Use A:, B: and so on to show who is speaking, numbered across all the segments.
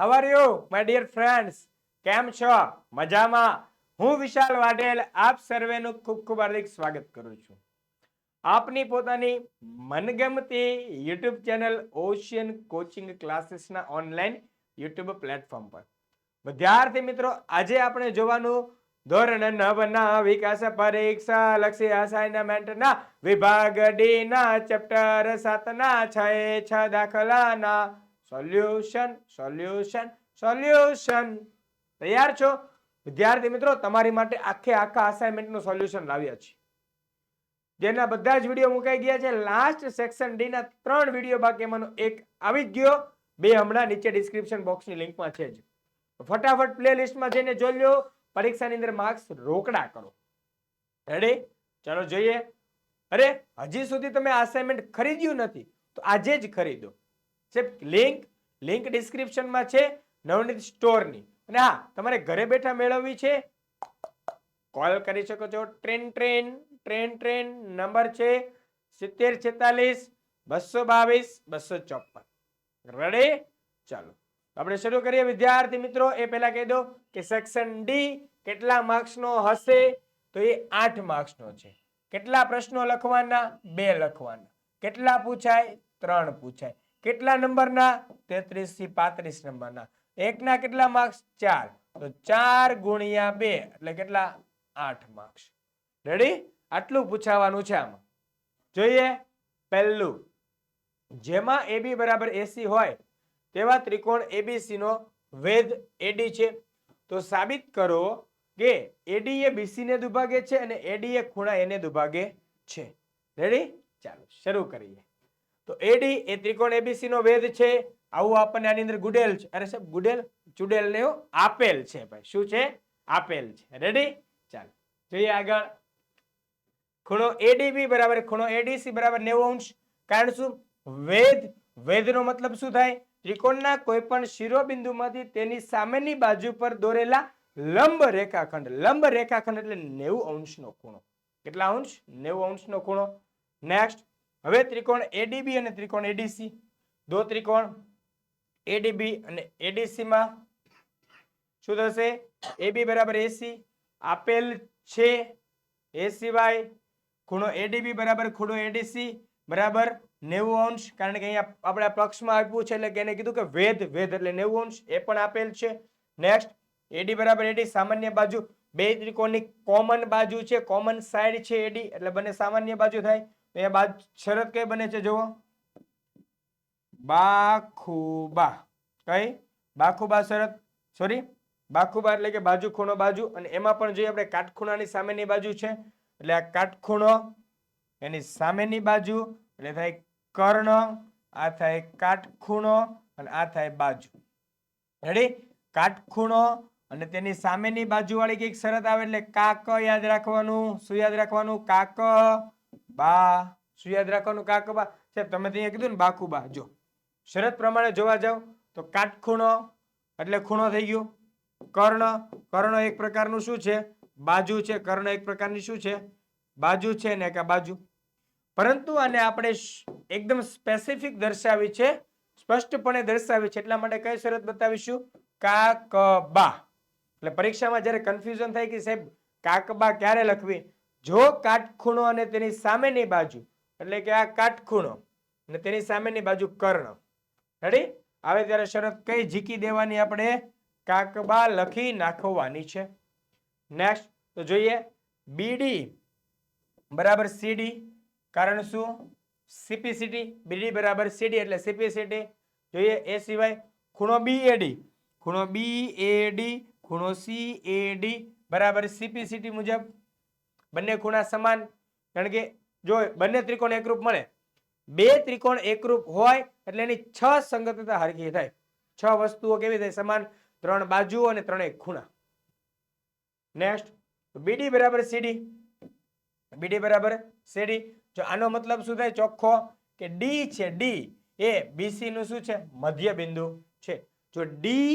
A: How are you my dear friends કેમ છો? મજામાં? હું વિશાલ વાઢેલ આપ સર્વેનું ખૂબ ખૂબ હાર્દિક સ્વાગત કરું છું. આપની પોતાની મનગમતી યુટ્યુબ ચેનલ ઓશિયન કોચિંગ ક્લાસીસના ઓનલાઈન યુટ્યુબ પ્લેટફોર્મ પર. વિદ્યાર્થી મિત્રો, આજે આપણે જોવાનું ધોરણ નવના વિકાસ પરીક્ષા લક્ષી અસાઇનમેન્ટના વિભાગ ડી ના ચેપ્ટર સાતના છ દાખલાના સોલ્યુશન સોલ્યુશન સોલ્યુશન તૈયાર છો? વિદ્યાર્થી મિત્રો, તમારી માટે આખે આખા અસાઇનમેન્ટનું સોલ્યુશન લાવ્યા છે જેના બધા જ વીડિયો મુકાઈ ગયા છે. લાસ્ટ સેક્શન ડી ના ત્રણ વીડિયો બાકી એમાંનો એક આવી ગયો. બે હમણાં નીચે ડિસ્ક્રિપ્શન બોક્સની લિંકમાં છે જ. ફટાફટ પ્લે લિસ્ટમાં જઈને જોઈ લો પરીક્ષાની અંદર માર્ક્સ રોકડા કરો. રેડી ચાલો જોઈએ. અરે, હજી સુધી તમે અસાઇનમેન્ટ ખરીદ્યું નથી. તો આજે જ ખરીદો. છે લિંક લિંક ડિસ્ક્રિપ્શનમાં છે નવનીત સ્ટોરની. અને હા, તમારે ઘરે બેઠા મેળવવી છે? કોલ કરી શકો છો. Train train train train, number છે સિત્તેર છેતાલીસ, બસો બાવીસ, બસો ચોપન રડે? ચાલો. આપણે શરૂ કરીએ. વિદ્યાર્થી મિત્રો, એ પહેલા કહી દો કે સેક્શન ડી કેટલા માર્ક્સનો હશે? તો એ આઠ માર્ક્સનો છે. કેટલા પ્રશ્નો લખવાના? બે લખવાના. કેટલા પૂછાય? ત્રણ પૂછાય. કેટલા નંબરના? તેત્રીસથી પાંત્રીસ નંબરના. એકના કેટલા માર્ક્સ ચાર. તો ચાર ગુણ્યા બે, એટલે કેટલા? આઠ માર્ક્સ રેડી આટલું પૂછાવાનું છે આમાં. જોઈએ. પહેલું. જેમાં એબી બરાબર એસી હોય, તેવા ત્રિકોણ એબીસી નો વેધ એડી છે. તો સાબિત કરો કે એડી એ બીસી ને દુભાગે છે અને એડી એ ખૂણા એને દુભાગે છે. રેડી ચાલો, શરૂ કરીએ. તો એડી એ ત્રિકોણ એબીસી નો વેધ છે. આવું આપણને આની અંદર ગુડેલ છે. અરે સાહેબ, ગુડેલ ચુડેલ ને આપેલ છે ભાઈ. શું છે? આપેલ છે. રેડી ચાલો. જોઈએ આગળ. ખૂણો એડીબી બરાબર, ખૂણો એડીસી બરાબર નેવું અંશ. કારણ શું? વેધ વેધનો મતલબ શું થાય? ત્રિકોણના કોઈ પણ શિરોબિંદુમાંથી તેની સામેની બાજુ પર દોરેલા લંબ રેખાખંડ. લંબ રેખાખંડ એટલે નેવું અંશનો ખૂણો. કેટલા અંશ? નેવું અંશનો ખૂણો. નેક્સ્ટ હવે ત્રિકોણ એડીબી અને ત્રિકોણ એડીસી દો ત્રિકોણ એડીબી અને એડીસીમાં શું થશે? એબી બરાબર એસી આપેલ છે એ સિવાય ખૂણો એડીબી બરાબર ખૂણો એડીસી બરાબર નેવું અંશ. કારણ કે અહીંયા આપણે પક્ષમાં આપ્યું છે એટલે કે એને કીધું કે વેધ વેધ એટલે નેવું અંશ. એ પણ આપેલ છે. નેક્સ્ટ એડી બરાબર એડી સામાન્ય બાજુ. બે ત્રિકોણની કોમન બાજુ છે. કોમન સાઈડ છે એડી એટલે બંને સામાન્ય બાજુ થાય. એ બાદ શરત કઈ બને છે જુઓ? બાખુબા. કઈ? બાખુબા શરત. સોરી બાખુબા એટલે કે બાજુ ખૂણો બાજુ અને એમાં પણ જોઈએ આપણે કાટખૂણાની સામેની બાજુ છે. એટલે આ કાટખૂણો એની સામેની બાજુ, એટલે થાય કર્ણ, આ થાય કાટખૂણો અને આ થાય બાજુ. રેડી કાટખૂણો અને તેની સામેની બાજુ વાળી કંઈક શરત આવે એટલે કાક યાદ રાખવાનું. શું યાદ રાખવાનું? કાક. બા, શું યાદ રાખવાનું? કાક બા સાહેબ, તમે ત્યાં કીધું ને, બાકુબા. જો, શરત પ્રમાણે જોવા જાવ, તો કાટખૂણો, એટલે ખૂણો થઈ ગયું. કર્ણ કર્ણ એક પ્રકારનું શું છે? બાજુ છે, કર્ણ એક પ્રકારની શું છે? બાજુ છે ને કે બાજુ. પરંતુ આને આપણે એકદમ સ્પેસિફિક દર્શાવી છે, સ્પષ્ટપણે દર્શાવી છે. એટલા માટે કઈ શરત બતાવીશું? કાકબા. એટલે પરીક્ષામાં જ્યારે કન્ફ્યુઝન થાય કે સાહેબ, કાકબા ક્યારે લખવી? જો કાટખૂણો અને તેની સામેની બાજુ, એટલે કે આ કાટખૂણો અને તેની સામેની બાજુ કર્ણ. રેડી આવે ત્યારે શરત કઈ ઝીકી દેવાની આપણે? કાકબા લખી નાખવાની છે. નેક્સ્ટ તો જોઈએ. બીડી બરાબર સીડી કારણ શું? સીપીસીટી બીડી બરાબર સીડી એટલે સીપીસીટી જોઈએ, એ સિવાય ખૂણો બી એડી ખૂણો બી એડી ખૂણો સી એડી બરાબર સીપીસીટી મુજબ બંને ખૂણા સમાન. કારણ કે જો બંને ત્રિકોણ એકરૂપ મળે, બે ત્રિકોણ એકરૂપ હોય, એટલે એની છ સંગતતા હરખી થાય. છ વસ્તુઓ કેવી થાય? સમાન ત્રણ બાજુ અને ત્રણેય ખૂણા. નેક્સ્ટ બીડી બરાબર સીડી બીડી બરાબર સીડી જો આનો મતલબ શું થાય? ચોખ્ખો કે ડી છે ડી એ બીસી નું શું છે? મધ્ય બિંદુ છે. જો ડી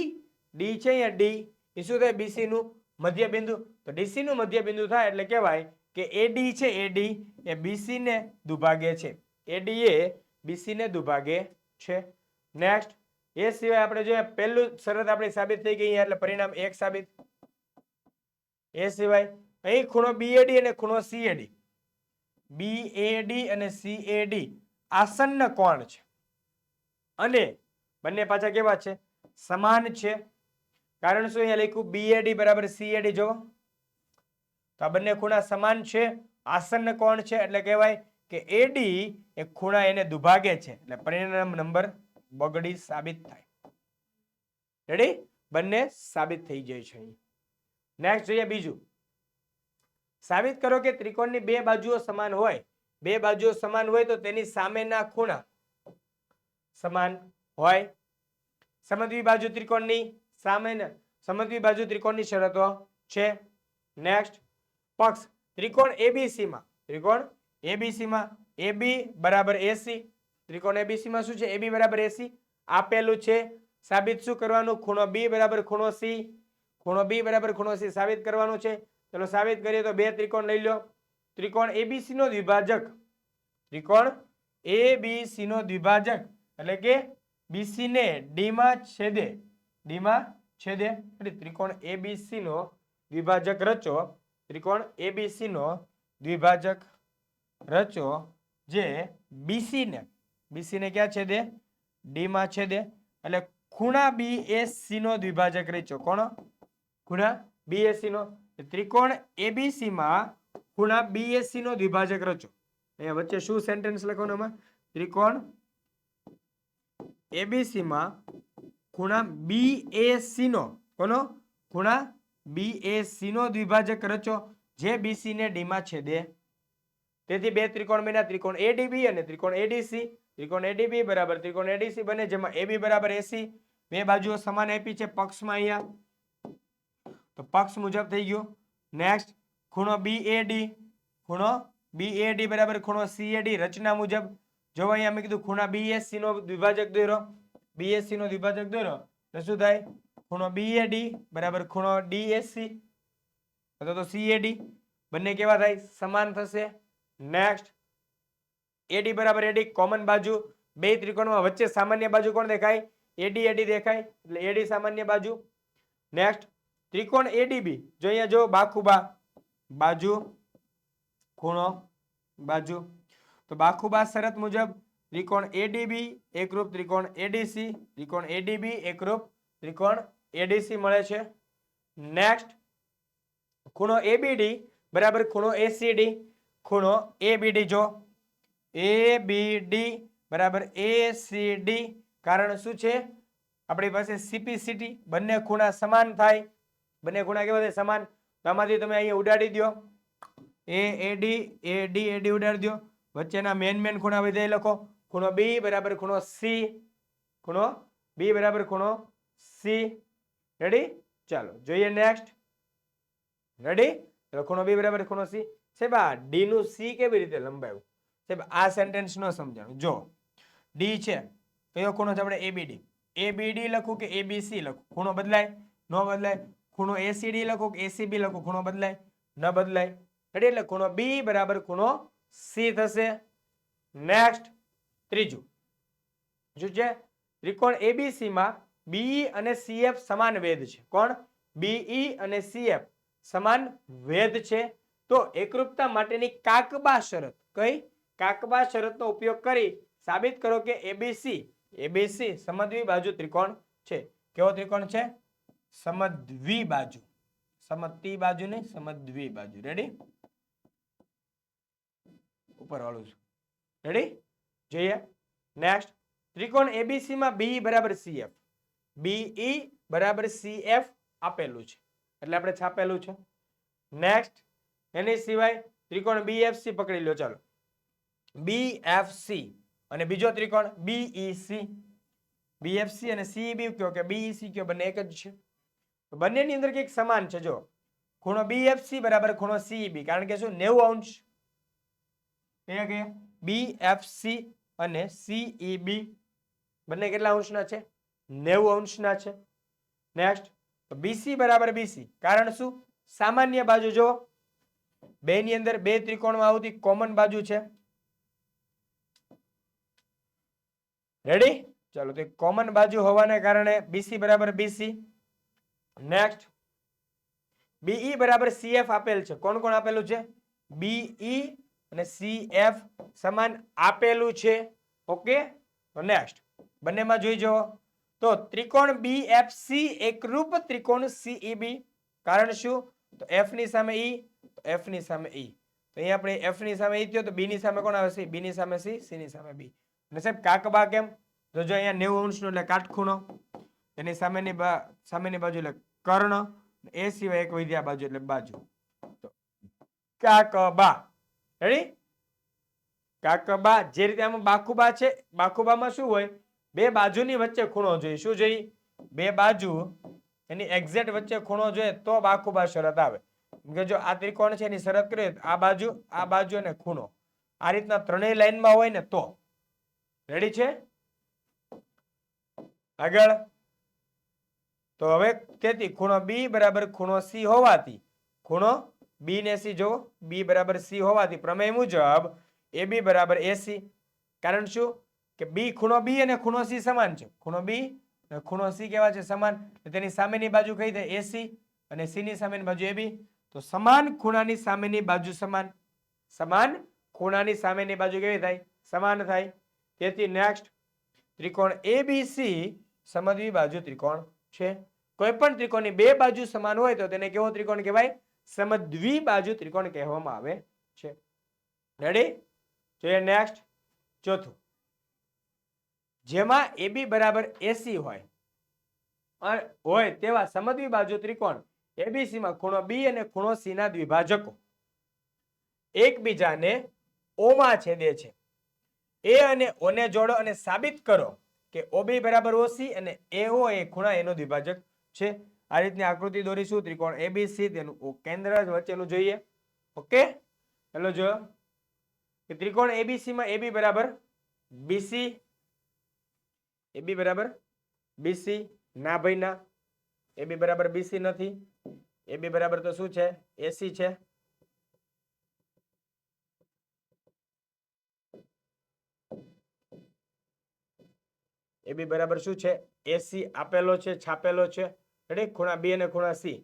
A: ડી છે અહીંયા ડી એ શું થાય? બીસી નું મધ્ય બિંદુ તો ડીસી નું મધ્ય બિંદુ થાય એટલે કહેવાય કે એડી છે એડી એ બીસી ને દુભાગે છે. એડી એ બીસી ને દુભાગે છે. નેક્સ્ટ એ સિવાય આપણે જોઈએ પહેલું શરત આપણી સાબિત થઈ ગઈ એટલે પરિણામ એક સાબિત. એ સિવાય અહીં ખૂણો બીએડી અને ખૂણો સીએડી બીએડી અને સીએડી આસન્ન કોણ છે? અને બંને પાછા કેવા છે? સમાન છે. કારણ શું અહીંયા લખ્યું? બીએડી બરાબર સીએડી જો. તો આ બંને ખૂણા સમાન છે. આસન કોણ છે? એટલે કહેવાય કે એડી એ ખૂણા એને દુભાગે છે. એટલે પરિણામ નંબર બગડી સાબિત થાય. રેડી બંને સાબિત થઈ જાય છે નેક્સ્ટ જોઈએ બીજું. સાબિત કરો કે ત્રિકોણની બે બાજુઓ સમાન હોય. બે બાજુઓ સમાન હોય તો તેની સામેના ખૂણા સમાન હોય. સમજવી બાજુ ત્રિકોણની. સામેના સમજવી બાજુ ત્રિકોણની શરતો છે. નેક્સ્ટ પક્ષ. ત્રિકોણ એબીસી માં. ત્રિકોણ એબીસી માં. એબી બરાબર એસી ત્રિકોણ એબીસી માં શું છે? એબી બરાબર એસી આપેલું છે. સાબિત શું કરવાનું? ખૂણો બી બરાબર ખૂણો સી ખૂણો બી બરાબર ખૂણો સી સાબિત કરવાનું છે. ચલો સાબિત કરીએ તો બે ત્રિકોણ લઈ લો. ત્રિકોણ એબીસી નો દ્વિભાજક. ત્રિકોણ એબીસી નો દ્વિભાજક. એટલે કે બીસી ને ડી માં છેદે. ડી માં છેદે. એટલે ત્રિકોણ એબીસી નો દ્વિભાજક રચો. ત્રિકોણ એબીસી નો દ્વિભાજક રચો જે બીસી ને. બીસી ને ક્યાં છેદે? ડીમાં છેદે. એટલે ખૂણા બી એ સી નો દ્વિભાજક રચો કોણ? ખૂણા બીએસસી નો. ત્રિકોણ એબીસી માં ખૂણા બીએસસી નો દ્વિભાજક રચો અહીંયા વચ્ચે શું સેન્ટેન્સ લખવાનું ત્રિકોણ એબીસી માં ખૂણા બીએસસી નો કોનો ખૂણા બીએસસી નો દ્વિભાજક રચો. જે બીસી ને ડી માં છેદે. તેથી બે ત્રિકોણ બન્યા. ત્રિકોણ એડીબી અને ત્રિકોણ એડીસી ત્રિકોણ એડીબી બરાબર. ત્રિકોણ એડીસી બને જેમાં એબી બરાબર એસી બે બાજુઓ સમાન આપી છે પક્ષમાં અહીંયા. તો પક્ષ મુજબ થઈ ગયું. નેક્સ્ટ ખૂણો બી એ ડી ખૂણો બીએડી બરાબર. ખૂણો સી એ ડી રચના મુજબ. જો અહીંયા મેં કીધું ખૂણા બીએસસી નો દ્વિભાજક દોરો બીએસસી નો દ્વિભાજક દોરો, તો શું થાય? ખૂણો બીએડી બરાબર ખૂણો ડીએસસી અથવા તો સીએડી બંને કેવા થાય? સમાન થશે. નેક્સ્ટ એડી બરાબર એડી કોમન બાજુ. બે ત્રિકોણમાં વચ્ચે સામાન્ય બાજુ કોણ દેખાય? એડી એડી દેખાય, એટલે એડી સામાન્ય બાજુ. નેક્સ્ટ ત્રિકોણ એડીબી જો અહીંયા જો બાખુબા બાજુ, ખૂણો બાજુ. તો બાખુબા શરત મુજબ ત્રિકોણ એડીબી એકરૂપ ત્રિકોણ એડીસી ત્રિકોણ એડીબી એકરૂપ ત્રિકોણ એડીસી મળે છે. નેક્સ્ટ ખૂણો એબીડી બરાબર ખૂણો એસીડી ખૂણો એબીડી જો. એબીડી બરાબર એસીડી કારણ શું છે? આપણી પાસે સીપીસીટી બંને ખૂણા સમાન થાય. બંને ખૂણા કેવા થાય? સમાન. તો આમાંથી તમે અહીંયા ઉડાડી દો. એ એડી એડી એડી ઉડાડી દો. વચ્ચેના મેન મેન ખૂણા બધા લખો. ખૂણો બી બરાબર ખૂણો સી ખૂણો બી બરાબર ખૂણો સી રેડી ચાલો, જોઈએ નેક્સ્ટ રેડી ખૂણો બી બરાબર ખૂણો સી સાહેબ, આ ડી નું સી કેવી રીતે લંબાયું? સાહેબ, આ સેન્ટેન્સ ન સમજાણું. જો ડી છે કયો ખૂણો છે આપણે એબીડી એબીડી લખું કે એબીસી લખું? ખૂણો બદલાય, ન બદલાય? ખૂણો એસીડી લખું કે એસીબી લખું? ખૂણો બદલાય, ન બદલાય? રેડી એટલે ખૂણો બી બરાબર ખૂણો સી થશે. નેક્સ્ટ ત્રીજું. જો જે ત્રિકોણ એબીસી માં બીઈ અને સીએફ સમાન વેધ છે. કોણ? બીઈ અને સીએફ સમાન વેધ છે. તો એકરૂપતા માટેની કાકબા શરત કઈ? કાકબા શરતનો ઉપયોગ કરી સાબિત કરો કે એબીસી એબીસી સમદ્વી બાજુ ત્રિકોણ છે. કેવો ત્રિકોણ છે? સમદ્વી બાજુ. સમતી બાજુ નહીં, સમદ્વી બાજુ. રેડી ઉપર વાળું છું. રેડી જોઈએ. નેક્સ્ટ ત્રિકોણ એબીસી માં બી બરાબર સીએફ બીઈ બરાબર સીએફ આપેલું છે. એટલે આપણે છાપેલું છે. નેક્સ્ટ એની સિવાય ત્રિકોણ બીએફસી પકડી લો. ચાલો. બીએફસી અને બીજો ત્રિકોણ બીઈસી બીએફસી અને સીબી કયો કે બીઈસી કયો? બંને એક જ છે. બંનેની અંદર કંઈક સમાન છે. જો. ખૂણો બીએફસી બરાબર ખૂણો સીબી કારણ કે શું? નેવું અંશ. કયા કયા બીએફસી અને સીઈબી બંને કેટલા અંશના છે? નેવું અંશના છે. નેક્સ્ટ બીસી બરાબર બીસી કારણ શું? સામાન્ય બાજુ જો બે ની અંદર બે ત્રિકોણમાં આવતી કોમન બાજુ છે. રેડી ચાલો, તો કોમન બાજુ હોવાને કારણે બીસી બરાબર બીસી નેક્સ્ટ બીઈ બરાબર સીએફ આપેલ છે. કોણ કોણ આપેલું છે? બીઈ અને સી એફ સમાન આપેલું છે. ઓકે? તો નેક્સ્ટ. બંનેમાં જોઈ જુઓ. તો ત્રિકોણ બી, એફ, સી એકરૂપ ત્રિકોણ સીઈબી કારણ શું? તો એફની સામે ઈ, તો એફની સામે ઈ. તો અહીંયા આપણે એફની સામે ઈ થયો તો બી ની સામે કોણ આવે? સી. બી ની સામે સી સી ની સામે બી. અને સાહેબ કાકબા કેમ? તો જો અહીંયા નેવું અંશનો એટલે કાટખૂણો. એની સામેની સામેની બાજુ એટલે કર્ણ. એ સિવાય એક વિદ્યા બાજુ એટલે બાજુ. તો કાકબા રેડી કાકબા જે રીતે આમાં બાકુબા છે બાકુબામાં શું હોય? બે બાજુની વચ્ચે ખૂણો જોઈએ. શું જોઈએ? બે બાજુ એની એક્ઝેક્ટ વચ્ચે ખૂણો જોઈએ તો બાકુબા શરત આવે. કે જો આ ત્રિકોણ છે એની શરત કરીએ આ બાજુ આ બાજુ અને ખૂણો. આ રીતના ત્રણેય લાઈનમાં હોય ને તો. રેડી છે? આગળ. તો હવે તેથી ખૂણો બી બરાબર ખૂણો સી હોવાથી, ખૂણો બી ને સી જો બી બરાબર સી હોવાથી પ્રમેય મુજબ એ બી બરાબર એસી કારણ શું? કે બી ખૂણો બી અને ખૂણો સી સમાન છે. ખૂણો બી અને ખૂણો સી કેવા છે સમાન. તેની સામેની બાજુ કઈ થાય એસી અને સી ની સામેની બાજુ એ બી. તો સમાન ખૂણાની સામેની બાજુ સમાન. સમાન ખૂણાની સામેની બાજુ કેવી થાય? સમાન થાય. તેથી નેક્સ્ટ ત્રિકોણ એબીસી સમદ્વી બાજુ ત્રિકોણ છે. કોઈ પણ ત્રિકોણની બે બાજુ સમાન હોય તો તેને કેવો ત્રિકોણ કહેવાય? સમદ્વી બાજુ ત્રિકોણ કહેવામાં આવે છે. રેડી જોઈએ નેક્સ્ટ ચોથું. જેમાં એબી બરાબર એસી હોય. હોય તેવા સમદ્વી બાજુ ત્રિકોણ એબીસીમાં ખૂણો બી અને ખૂણો સી ના દ્વિભાજકો. એકબીજાને ઓમાં છેદે છે. એ અને ઓને જોડો અને સાબિત કરો કે ઓબી બરાબર ઓસી અને એઓ એ ખૂણા એનો દ્વિભાજક છે. આ રીતની આકૃતિ દોરીશું, ત્રિકોણ એબીસી તેનું કેન્દ્ર જ વચ્ચેનું જોઈએ. ઓકે? ચલો જો. કે ત્રિકોણ એબીસી માં એબી બરાબર બીસી એબી બરાબર બીસી ના ભાઈ, ના. એબી બરાબર બીસી નથી. એબી બરાબર તો શું છે? એસી છે. એબી બરાબર શું છે? એસી આપેલો છે, છાપેલો છે. રેડી? ખૂણા બી અને ખૂણા સી.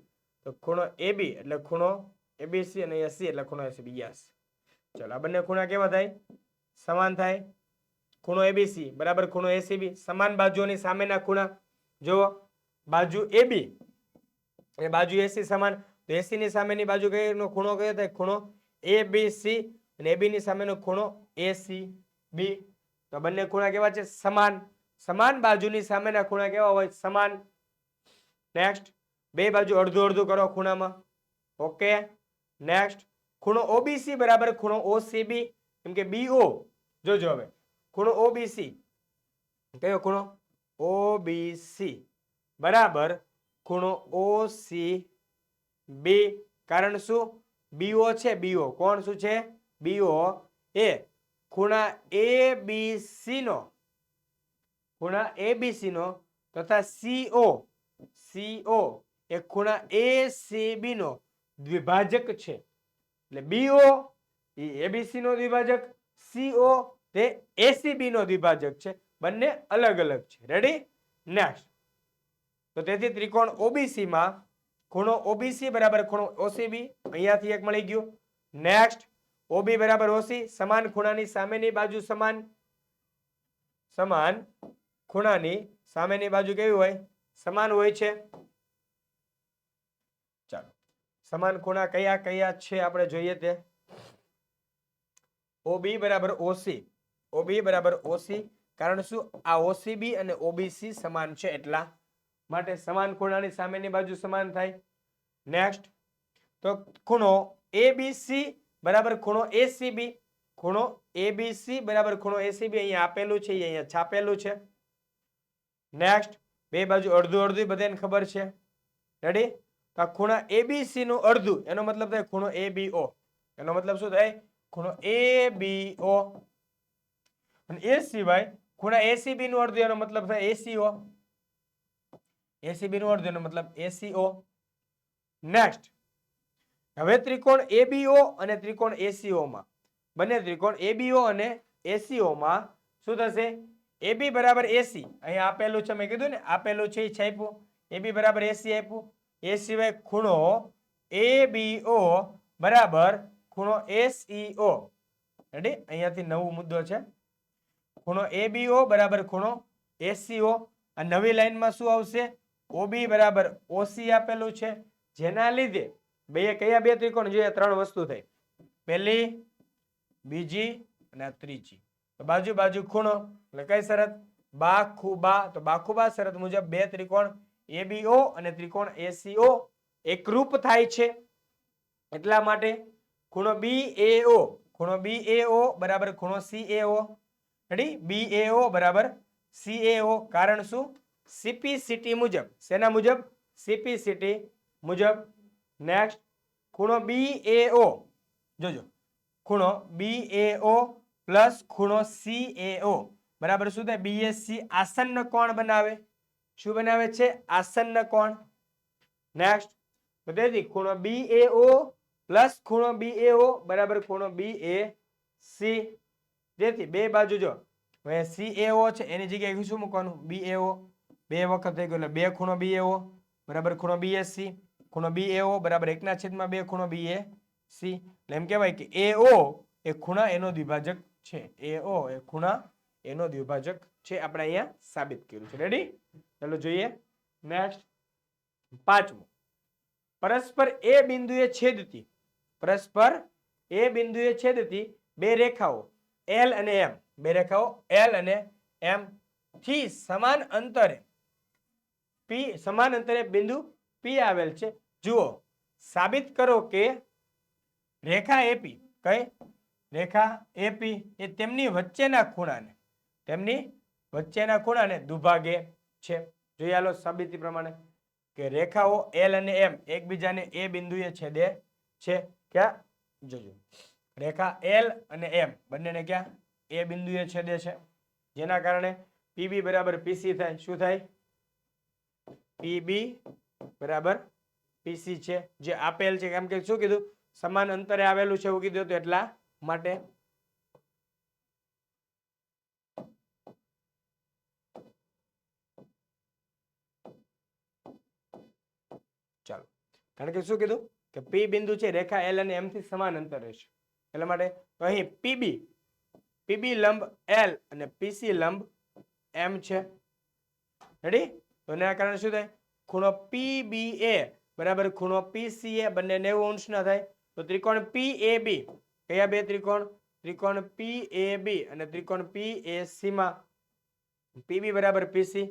A: તો ખૂણો એબી એટલે ખૂણો એબીસી અને એસી એટલે ખૂણો એસી યસ ચલો, આ બંને ખૂણા કેવા થાય? સમાન થાય. ખૂણો એબીસી બરાબર, ખૂણો એસીબી સમાન બાજુઓની સામેના ખૂણા. જુઓ, બાજુ એબી અને બાજુ એસી સમાન. તો એસી ની સામેની બાજુ કઈનો ખૂણો કયો થાય? ખૂણો એ બી સી અને એબી ની સામેનો ખૂણો એ સી બી. તો બંને ખૂણા કેવા છે? સમાન. સમાન બાજુની સામેના ખૂણા કેવા હોય? સમાન. નેક્સ્ટ બે બાજુ અડધું અડધું કરો ખૂણામાં. ઓકે નેક્સ્ટ ખૂણો ઓબીસી બરાબર ખૂણો ઓસીબી કેમ કે બીઓ જોજો હવે. ખૂણો ઓબીસી કયો ખૂણો? ઓબીસી બરાબર. ખૂણો ઓસી બી કારણ શું? બીઓ છે બીઓ કોણ શું છે? બીઓ એ. ખૂણા એ બી નો. ખૂણા એ નો તથા સીઓ સીઓ એ ખૂણા એ, સી, બી નો દ્વિભાજક છે. એટલે બીઓ એ એબીસી નો દ્વિભાજક, સીઓ તે એસીબી નો દ્વિભાજક છે. બંને અલગ અલગ છે. રેડી નેક્સ્ટ તો તેથી ત્રિકોણ ઓબીસી માં ખૂણો ઓબીસી બરાબર ખૂણો ઓસીબી અહીંયાથી એક મળી ગયું. નેક્સ્ટ ઓબી બરાબર ઓસી, સમાન ખૂણાની સામેની બાજુ સમાન સમાન ખૂણાની સામેની બાજુ કેવી હોય? સમાન હોય છે? ચાલો. સમાન ખૂણા કયા કયા છે આપણે જોઈએ તે? ઓબી બરાબર ઓસી ઓબી બરાબર ઓસી કારણ શું? આ ઓસીબી અને ઓબીસી સમાન છે એટલા માટે સમાન ખૂણાની સામેની બાજુ સમાન થાય. નેક્સ્ટ તો ખૂણો એબીસી બરાબર ખૂણો એસીબી ખૂણો એબીસી બરાબર ખૂણો એસીબી અહીંયા આપેલું છે અહીંયા છાપેલું છે. નેક્સ્ટ બે બાજુ અડધું અડધું બધાને ખબર છે? રેડી તો આ ખૂણા એબીસી નું અડધું, એનો મતલબ થાય ખૂણો એબીઓ એનો મતલબ શું થાય? ખૂણો એબીઓ અને એ સિવાય ખૂણા એસીબી નું અડધું, એનો મતલબ થાય એસીઓ એસીબી નું અડધું, એનો મતલબ એસીઓ નેક્સ્ટ હવે ત્રિકોણ એબીઓ અને ત્રિકોણ એસીઓમાં બંને ત્રિકોણ એબીઓ અને એસીઓમાં શું થશે? એ બી બરાબર એસી અહીંયા આપેલું છે, મેં કીધું ને, આપેલું છે, એ છાપ્યું. એ બી બરાબર એસી આપ્યું. એ સિવાય ખૂણો એ બી ઓ બરાબર ખૂણો એસઈઓ રેડી અહીંયાથી નવો મુદ્દો છે. ખૂણો એબીઓ બરાબર ખૂણો એસીઓ આ નવી લાઈનમાં શું આવશે? ઓબી બરાબર ઓસી આપેલું છે. જેના લીધે બે કયા બે ત્રિકોણ જોઈએ? ત્રણ વસ્તુ થઈ. પહેલી, બીજી અને ત્રીજી. તો બાજુ બાજુ ખૂણો. એટલે કઈ શરત? બા ખૂબા તો બાખુબા શરત મુજબ બે ત્રિકોણ એબીઓ અને ત્રિકોણ એસીઓ એકરૂપ થાય છે. એટલા માટે ખૂણો બી એઓ ખૂણો બી એઓ બરાબર ખૂણો સી એઓ રેડી બી એઓ બરાબર સી એઓ કારણ શું? સીપીસીટી મુજબ. શેના મુજબ? સીપીસીટી મુજબ. નેક્સ્ટ ખૂણો બી એઓ જોજો. ખૂણો બી એઓ પ્લસ ખૂણો સી એઓ બરાબર શું થાય? બીએસસી આસન્ન કોણ બનાવે? શું બનાવે છે? આસન્ન કોણ? નેક્સ્ટ તો તેથી ખૂણો બી એઓ પ્લસ ખૂણો બી એઓ બરાબર ખૂણો બી એ સી જેથી બે બાજુ જો. હવે સીએઓ છે, એની જગ્યાએ શું મૂકવાનું? બી એઓ બે વખત થઈ ગયું, એટલે બે ખૂણો બી એઓ બરાબર ખૂણો બી એસ સી ખૂણો બી એઓ બરાબર એકના છેદમાં બે ખૂણો બી એ સી એટલે એમ કહેવાય કે એઓ એ ખૂણા એનો દ્વિભાજક છે. એઓ એ ખૂણા, એનો દ્વિભાજક છે આપણે અહીંયા સાબિત કર્યું છે. રેડી ચાલો જોઈએ. નેક્સ્ટ પાંચમું. પરસ્પર એ બિંદુએ છેદતી પરસ્પર એ બિંદુએ છેદતી બે રેખાઓ એલ અને એમ બે રેખાઓ એલ અને એમ થી સમાન અંતરે પી સમાન અંતરે બિંદુ પી આવેલ છે. જુઓ, સાબિત કરો કે રેખા એપી કઈ? રેખા એપી એ તેમની વચ્ચેના ખૂણાને, તેમની વચ્ચેના ખૂણાને દુભાગે છે. જોઈએ હાલો સાબિતી પ્રમાણે કે રેખાઓ એલ અને એમ એકબીજાને એ બિંદુએ છેદે છે. ક્યાં? જોજો. રેખા એલ અને એમ બંનેને ક્યાં? એ બિંદુએ છેદે છે. જેના કારણે પીબી બરાબર પીસી થાય. શું થાય? પીબી બરાબર પીસી છે. જે આપેલ છે. કેમ કે શું કીધું? સમાન અંતરે આવેલું છે એવું કીધું હતું. એટલા માટે ચાલો. કારણ કે શું કીધું? કે પી બિંદુ છે રેખા એલ અને એમ થી સમાન અંતર રહેશે. એટલા માટે અહીં પીબી પીબી લંબ એલ અને પીસી લંબ એમ છે. રેડી તો એના કારણે શું થાય? ખૂણો પીબી એ બરાબર ખૂણો પીસીએ બંને નેવું અંશના થાય. તો ત્રિકોણ પી એ બી કયા બે ત્રિકોણ? ત્રિકોણ પી એ બી અને ત્રિકોણ પી એ સી માં. પીબી બરાબર પીસી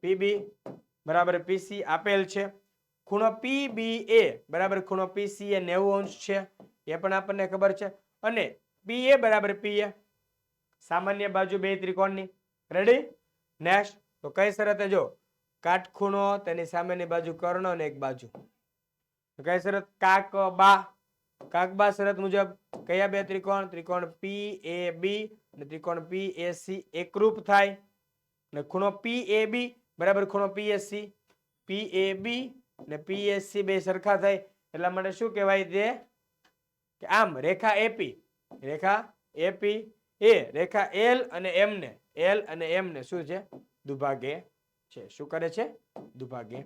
A: પીબી બરાબર પીસી આપેલ છે. ખૂણો પી બી એ બરાબર ખૂણો પીસી એ નેવું અંશ છે. એ પણ આપણને ખબર છે. અને પી એ બરાબર પી એ સામાન્ય બાજુ બે ત્રિકોણની. રેડી નેક્સ્ટ તો કઈ શરતે જો કાટખૂણો, તેની સામેની બાજુ કર્ણ અને એક બાજુ. કઈ શરત? કાક, બા. કાકબા શરત મુજબ કયા બે ત્રિકોણ? ત્રિકોણ પી એ બી અને ત્રિકોણ પી એ સી એકરૂપ થાય. અને ખૂણો પી એ બી બરાબર ખૂણો પી એસ સી પી એ બી અને પી એસ સી બે સરખા થાય. એટલા માટે શું કહેવાય તે? કે આમ રેખા એપી રેખા એપી એ રેખા એલ અને એમ ને એલ અને એમ ને શું છે? દુભાગે છે. શું કરે છે? દુભાગે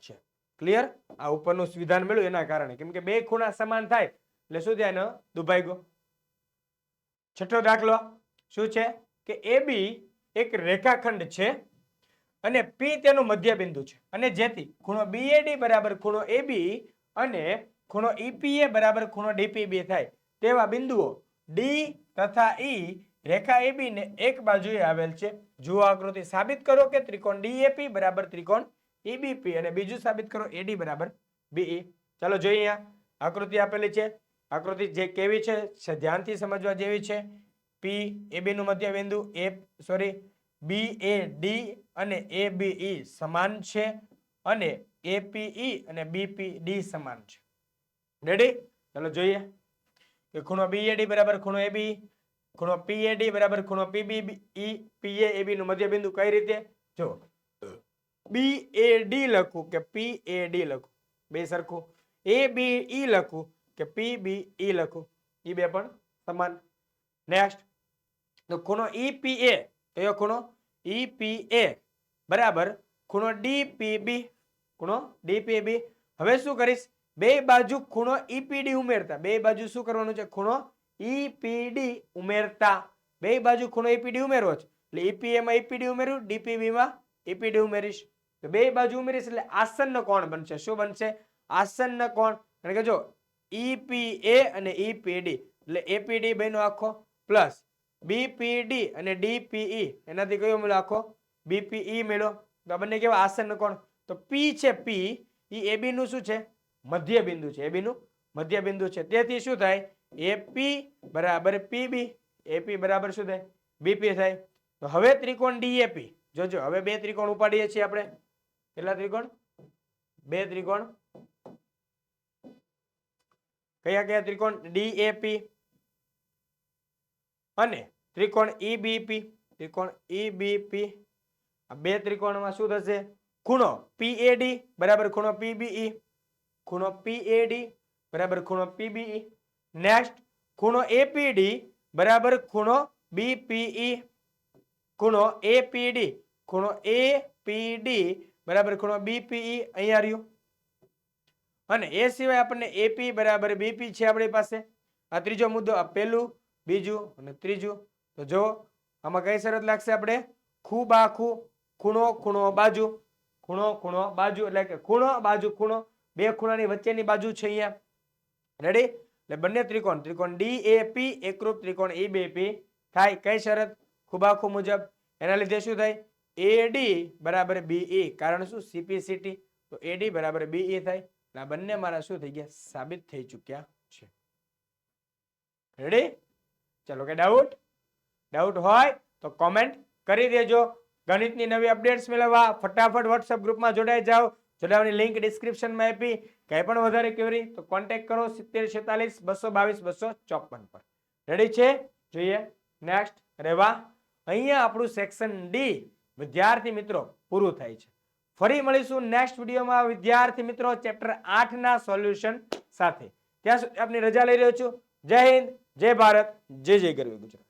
A: છે. ક્લિયર આ ઉપરનું વિધાન મળ્યું એના કારણે. કેમ કે બે ખૂણા સમાન થાય. એટલે શું થાય એનો ગયો છઠ્ઠો દાખલો. શું છે? કે એ બી એક રેખાખંડ છે અને પી તેનું મધ્ય બિંદુ છે. અને જેથી ખૂણો બીએડી બરાબર ખૂણો એબી અને ખૂણો ઈપીએ બરાબર ખૂણો ડીપીબી થાય. તેવા બિંદુઓ ડી તથા ઈ રેખા એબી ને એક બાજુએ આવેલ છે. જુઓ આકૃતિ સાબિત કરો કે ત્રિકોણ ડીએપી બરાબર ત્રિકોણ ઈબીપી અને બીજું સાબિત કરો એડી બરાબર બીઈ ચાલો જોઈએ અહીંયા. આકૃતિ આપેલી છે. આકૃતિ જે કેવી છે ધ્યાનથી સમજવા જેવી છે. પી એ મધ્ય બિંદુ એ સોરી બી એ ડી અને એ બી ઈ સમાન છે અને એપીઈ અને બીપી ડી સમાન છે. રેડી ચાલો જોઈએ. કે ખૂણો બીએડી બરાબર ખૂણો એબી ખૂણો પીએડી બરાબર ખૂણો પીબી ઈ પીએ એબી નું મધ્ય બિંદુ કઈ રીતે? જો બી એ ડી લખું કે પી એ ડી લખું. બે સરખું. એ બી ઈ લખું કે પી બી ઈ લખું. એ બે પણ સમાન. નેક્સ્ટ તો ખૂણો ઈપીએ કયો ખૂણો? ઈપીએ બરાબર. ખૂણો ડીપીબી ખૂણો ડીપીબી હવે શું કરીશ? બે બાજુ ખૂણો ઈપીડી ઉમેરતા. બે બાજુ શું કરવાનું છે? ખૂણો ઈપીડી ઉમેરતા. બે બાજુ ખૂણો ઈપીડી ઉમેરવો છે. એટલે ઈપીએમાં ઈપીડી ઉમેર્યું ડીપીબીમાં ઈપીડી ઉમેરીશ. તો બે બાજુ ઉમેરીશ એટલે આસન્ન કોણ બનશે? શું બનશે? આસન્ન કોણ? કારણ કે જો ઈપીએ અને ઈપીડી એટલે એપીડી બન્યો આખો. પ્લસ બીપીડી અને ડીપીઈ એનાથી કયો મળ્યો આખો? બીપીઈ મેળો તો આ બંને કેવા? આસન્ન કોણ? તો પી છે પી ઈ એબી નું શું છે? મધ્ય બિંદુ છે એબી નું મધ્ય બિંદુ છે. તેથી શું થાય? એપી બરાબર પીબી એપી બરાબર શું થાય? બીપી થાય. તો હવે ત્રિકોણ ડીએપી જોજો, હવે બે ત્રિકોણ ઉપાડીએ છીએ આપણે. કેટલા ત્રિકોણ? બે ત્રિકોણ. કયા કયા ત્રિકોણ? ડીએપી અને ત્રિકોણ ઈબીપી ત્રિકોણ ઈબીપી આ બે ત્રિકોણમાં શું થશે? ખૂણો પીએડી બરાબર ખૂણો પીબીઈ ખૂણો પીએડી બરાબર ખૂણો પીબીઈ નેક્સ્ટ ખૂણો એપીડી બરાબર ખૂણો બીપીઈ ખૂણો એપીડી ખૂણો એપીડી બરાબર ખૂણો બીપીઈ અહીંયા રહ્યું. અને એ સિવાય આપણને એપી બરાબર બીપી છે આપણી પાસે. આ ત્રીજો મુદ્દો આ પહેલું બીજું અને ત્રીજું. તો જો આમાં કઈ શરત લાગશે આપણે? ખૂબ આખું, ખૂણો ખૂણો બાજુ. ખૂણો ખૂણો બાજુ, એટલે કે ખૂણો, બાજુ, ખૂણો. બે ખૂણાની વચ્ચેની બાજુ છે અહીંયા. રેડી એટલે બંને ત્રિકોણ ત્રિકોણ ડી એ પી એકરૂપ ત્રિકોણ ઈ બે પી થાય, કઈ શરત? ખૂબ આખું મુજબ. એના લીધે શું થાય? એડી બરાબર બીઈ કારણ શું? સીપીસીટી તો એડી બરાબર બીઈ થાય. એટલે આ બંને મારા શું થઈ ગયા? સાબિત થઈ ચૂક્યા છે. રેડી ચાલો કે ડાઉટ ડાઉટ હોય તો કોમેન્ટ કરી દેજો. ગણિતની નવી અપડેટ્સ મેળવવા ફટાફટ વોટ્સઅપ ગ્રુપમાં જોડાઈ જાઓ. જોડાવાની લિંક ડિસ્ક્રિપ્શનમાં આપી. કંઈ પણ વધારે ક્વેરી તો કોન્ટેક્ટ કરો સિત્તેર છેતાલીસ બસો બાવીસ બસો ચોપન પર. રેડી છે? જોઈએ. નેક્સ્ટ રેવા અહીંયા આપણું સેક્શન ડી વિદ્યાર્થી મિત્રો, પૂરું થાય છે. ફરી મળીશું નેક્સ્ટ વિડીયોમાં વિદ્યાર્થી મિત્રો ચેપ્ટર આઠ ના સોલ્યુશન સાથે. ત્યાં સુધી આપની રજા લઈ રહ્યો છું. જય હિન્દ, જય ભારત, જય જય ગરવી ગુજરાત.